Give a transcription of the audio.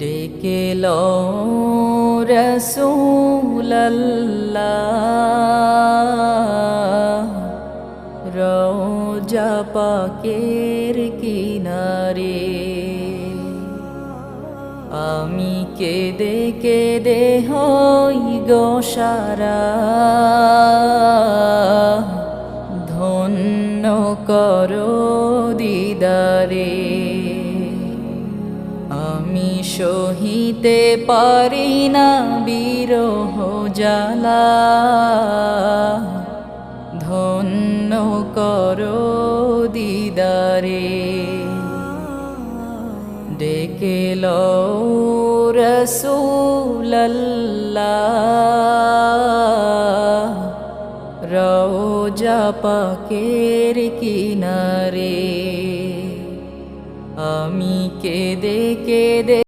ডেকে লো রসুল্লাহ রোজা পাকের কিনারে আমি কেঁদে কেঁদে হই গোসারা ধন্য করো দিদারে। আমি সহিতে পারি না বিরহ জ্বালা। ধন্য করো দিদারে, ডেকে লো রসুল্লাহ রোজা পাকের কিনারে কেঁদে কেঁদে